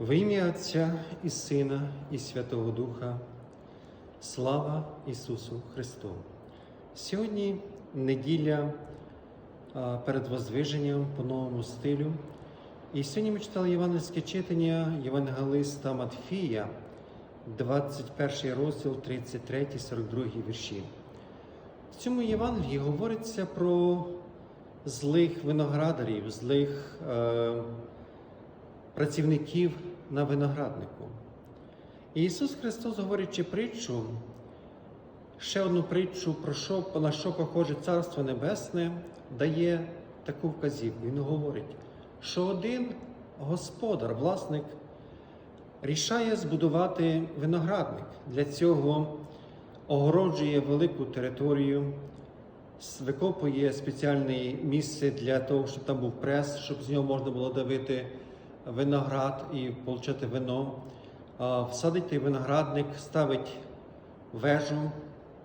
В ім'я Отця і Сина, і Святого Духа. Слава Ісусу Христу! Сьогодні неділя перед Возвиженням по новому стилю. І сьогодні ми читали євангельське читання Євангелиста Матфія, 21 розділ, 33, 42 вірші. В цьому Євангелії говориться про злих виноградарів, злих е, працівників на винограднику. І Ісус Христос, говорячи притчу, ще одну притчу, про що, на що похоже Царство Небесне, дає таку вказівку. Він говорить, що один господар, власник, рішає збудувати виноградник. Для цього огороджує велику територію, викопує спеціальне місце для того, щоб там був прес, щоб з нього можна було давити виноград і отримати вино. Всадить той виноградник, ставить вежу,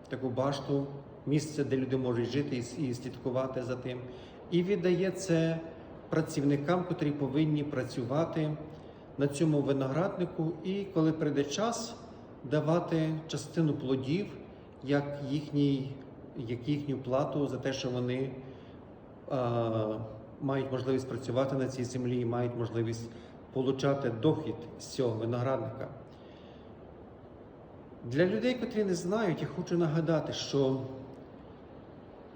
таку башту, місце, де люди можуть жити і- слідкувати за тим. І віддає це працівникам, котрі повинні працювати на цьому винограднику, і коли прийде час, давати частину плодів, як, їхній, як їхню плату за те, що вони мають можливість працювати на цій землі і мають можливість получати дохід з цього виноградника. Для людей, котрі не знають, я хочу нагадати, що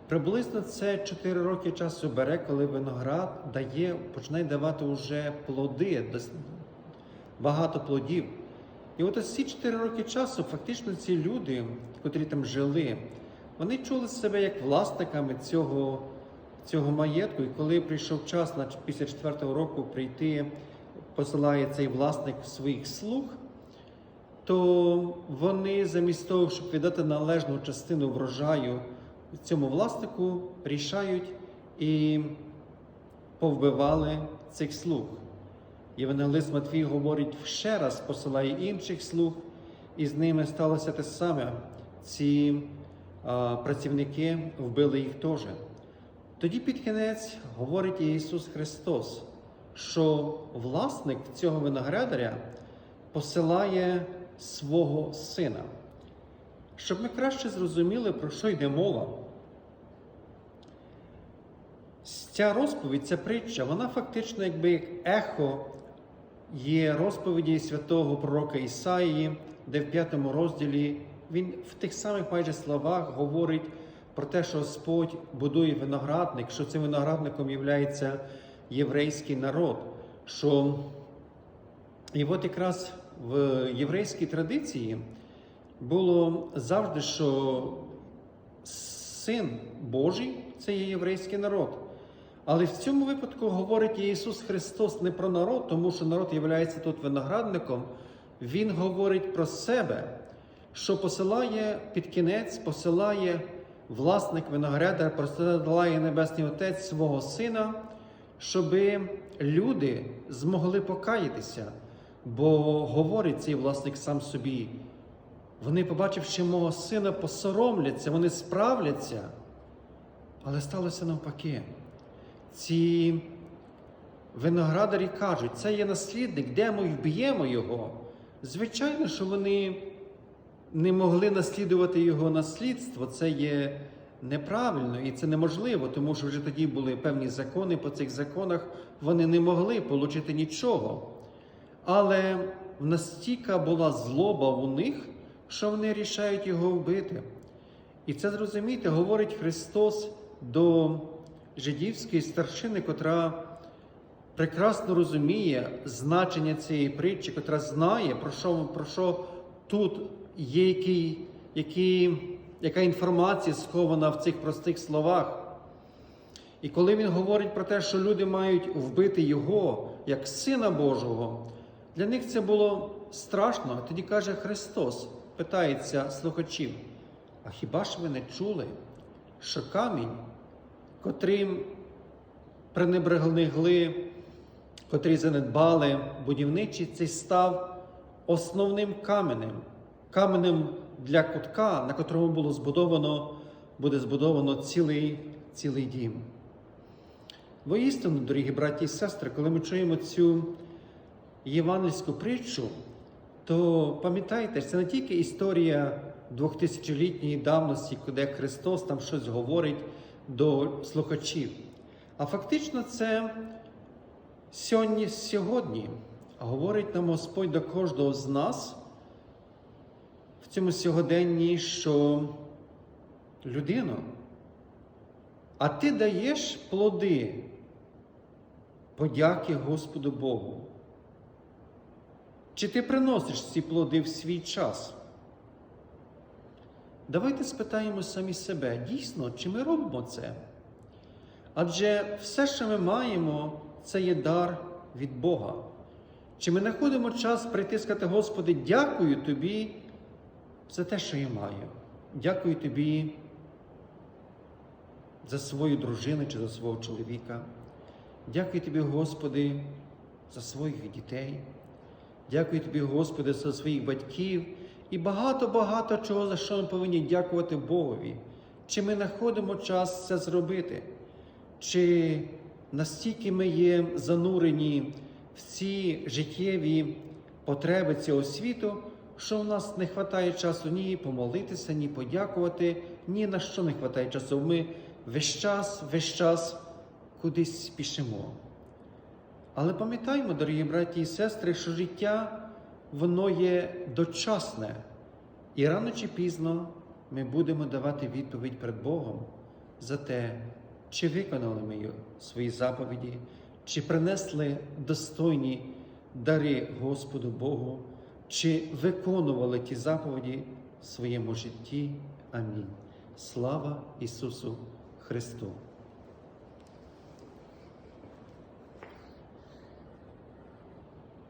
приблизно це 4 роки часу бере, коли виноград дає, починає давати вже плоди, багато плодів. І от ось ці 4 роки часу, фактично, ці люди, котрі там жили, вони чули себе як власниками цього, цього маєтку. І коли прийшов час на, після 4 року прийти, посилає цей власник своїх слуг, то вони замість того, щоб віддати належну частину врожаю цьому власнику, рішають і повбивали цих слуг. Євангелист Матвій говорить, ще раз посилає інших слуг, і з ними сталося те саме. Ці а, працівники вбили їх теж. Тоді під кінець говорить Ісус Христос, що власник цього виноградаря посилає свого сина. Щоб ми краще зрозуміли, про що йде мова. Ця розповідь, ця притча, вона фактично якби як ехо є розповіді святого пророка Ісаїї, де в п'ятому розділі він в тих самих майже словах говорить про те, що Господь будує виноградник, що цим виноградником є єврейський народ. Що... І от якраз в єврейській традиції було завжди, що син Божий це є єврейський народ. Але в цьому випадку говорить Ісус Христос не про народ, тому що народ є тут виноградником. Він говорить про себе, що посилає під кінець, посилає власник виноградар, посилає Небесний Отець свого Сина, щоби люди змогли покаятися. Бо говорить цей власник сам собі. Вони, побачивши мого сина, посоромляться, вони справляться. Але сталося навпаки. Ці виноградарі кажуть, це є наслідник, де ми вб'ємо його. Звичайно, що вони не могли наслідувати його наслідство. Це є неправильно і це неможливо, тому що вже тоді були певні закони. По цих законах вони не могли отримати нічого. Але настільки була злоба у них, що вони рішають його вбити. І це зрозуміти, говорить Христос до жидівської старшини, котра прекрасно розуміє значення цієї притчі, котра знає, про що, про що тут є який, який, яка інформація схована в цих простих словах. І коли він говорить про те, що люди мають вбити його як Сина Божого, для них це було страшно. Тоді каже Христос, питається слухачів: а хіба ж ви не чули, що камінь, котрим пренебрегли, котрі занедбали будівничі, цей став основним каменем, каменем для кутка, на котрому було збудовано, буде збудовано цілий, цілий дім. Воістину, дорогі браті і сестри, коли ми чуємо цю євангельську притчу, то пам'ятайте, це не тільки історія двохтисячолітньої давності, де Христос там щось говорить до слухачів, а фактично це сьогодні, сьогодні говорить нам Господь до кожного з нас цьому сьогоденні, що людино, а ти даєш плоди подяки Господу Богу. Чи ти приносиш ці плоди в свій час? Давайте спитаємо самі себе, дійсно, чи ми робимо це? Адже все, що ми маємо, це є дар від Бога. Чи ми знаходимо час прийти і сказати, Господи, дякую Тобі за те, що я маю. Дякую Тобі за свою дружину чи за свого чоловіка. Дякую Тобі, Господи, за своїх дітей. Дякую Тобі, Господи, за своїх батьків і багато-багато чого, за що ми повинні дякувати Богові. Чи ми знаходимо час це зробити? Чи настільки ми є занурені в ці життєві потреби цього світу, що у нас не вистачає часу ні помолитися, ні подякувати, ні на що не вистачає часу. Ми весь час, весь час кудись спішимо. Але пам'ятаємо, дорогі браті і сестри, що життя воно є дочасне, і рано чи пізно ми будемо давати відповідь перед Богом за те, чи виконали ми свої заповіді, чи принесли достойні дари Господу Богу, чи виконували ті заповіді в своєму житті. Амінь. Слава Ісусу Христу!